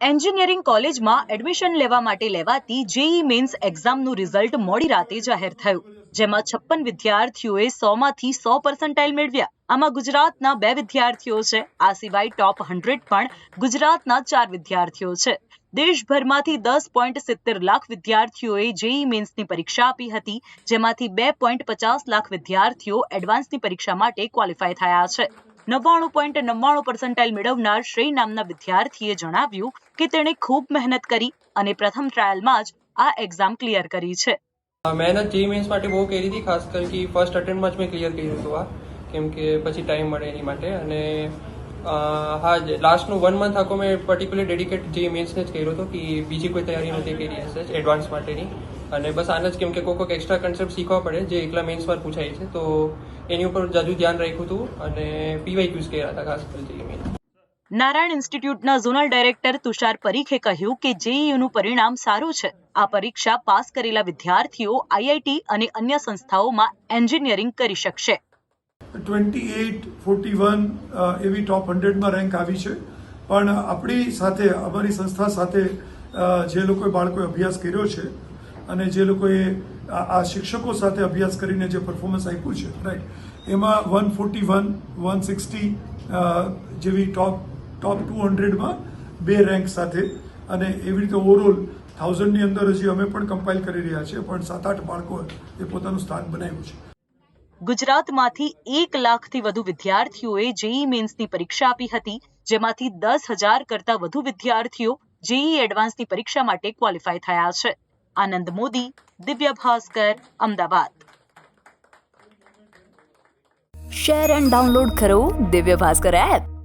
Engineering કોલેજમાં admission લેવા માટે લેવાતી જેઈ મેન્સ એક્ઝામનું રિઝલ્ટ મોડી રાતે જાહેર થયું, જેમાં છપ્પન વિદ્યાર્થીઓએ સોમાંથી સો પર્સન્ટાઇલ મેળવ્યા. આમાં ગુજરાતના બે વિદ્યાર્થીઓ છે, આ સિવાય ટોપ હંડ્રેડ પણ ગુજરાતના ચાર વિદ્યાર્થીઓ છે. દેશભરમાંથી દસ પોઈન્ટ સિત્તેર લાખ વિદ્યાર્થીઓએ જેઈ મેન્સની પરીક્ષા આપી હતી, જેમાંથી બે પોઈન્ટ પચાસ લાખ વિદ્યાર્થીઓ એડવાન્સની પરીક્ષા માટે ક્વોલિફાય થયા છે. નવ્વાણું પોઈન્ટ નવ્વાણું પર્સન્ટાઇલ મેળવનાર શ્રેય નામના વિદ્યાર્થીએ જણાવ્યું કે તેણે ખૂબ મહેનત કરી અને પ્રથમ ટ્રાયલમાં જ આ એક્ઝામ ક્લિયર કરી છે. મહેનત જે મેન્સ માટે બહુ કરી હતી, ખાસ કરીને ફર્સ્ટ અટેમ્પ્ટમાં જ મેં ક્લિયર કર્યું હતું આ, કેમ કે પછી ટાઈમ મળે એની માટે અને હા લાસ્ટનું વન મંથ આખો મેં પર્ટિક્યુલર ડેડિકેટ જે મેન્સને જ કર્યો હતો કે બીજી કોઈ તૈયારી નથી કરી હશે એડવાન્સ માટેની. અને બસ આને જ કેમ કે કોઈ કોઈક એક્સ્ટ્રા કન્સેપ્ટ શીખવા પડે, જે એકલા મેન્સમાં પૂછાય છે. તો એની ઉપર જાજુ ધ્યાન રાખ્યું હતું અને પીવાય ક્યુઝ કર્યા હતા ખાસ કરી મેન્સ નારાયણ ઇન્સ્ટિટ્યૂટના ઝોનલ ડાયરેક્ટર તુષાર પરીખે કહ્યું કે જેઈયુનું પરિણામ સારું છે. આ પરીક્ષા પાસ કરેલા વિદ્યાર્થીઓ આઈઆઈટી અને અન્ય સંસ્થાઓમાં એન્જિનિયરિંગ કરી શકશે. ટ્વેન્ટી એઇટ ફોર્ટી વન એવી ટોપ હંડ્રેડમાં રેન્ક આવી છે. પણ આપણી સાથે, અમારી સંસ્થા સાથે જે લોકોએ બાળકોએ અભ્યાસ કર્યો છે અને જે લોકોએ આ શિક્ષકો સાથે અભ્યાસ કરીને જે પરફોર્મન્સ આપ્યું છે રાઈટ એમાં one forty one one sixty જેવી ટોપ ટોપ ટુ હંડ્રેડમાં બે રેન્ક સાથે. અને એવી રીતે ઓવરઓલ થાઉઝન્ડની અંદર હજી અમે પણ કમ્પાઇલ કરી રહ્યા છીએ, પણ સાત આઠ બાળકો એ પોતાનું સ્થાન બનાવ્યું છે. ગુજરાતમાંથી એક લાખથી વધુ વિદ્યાર્થીઓએ જેઈ મેન્સની પરીક્ષા આપી હતી, જેમાંથી દસ હજાર કરતા વધુ વિદ્યાર્થીઓ જેઈ એડવાન્સની પરીક્ષા માટે ક્વોલિફાય થયા છે. Anand Modi, Divya Bhaskar, Ahmedabad. Share and download કરો દિવ્ય ભાસ્કર એપ.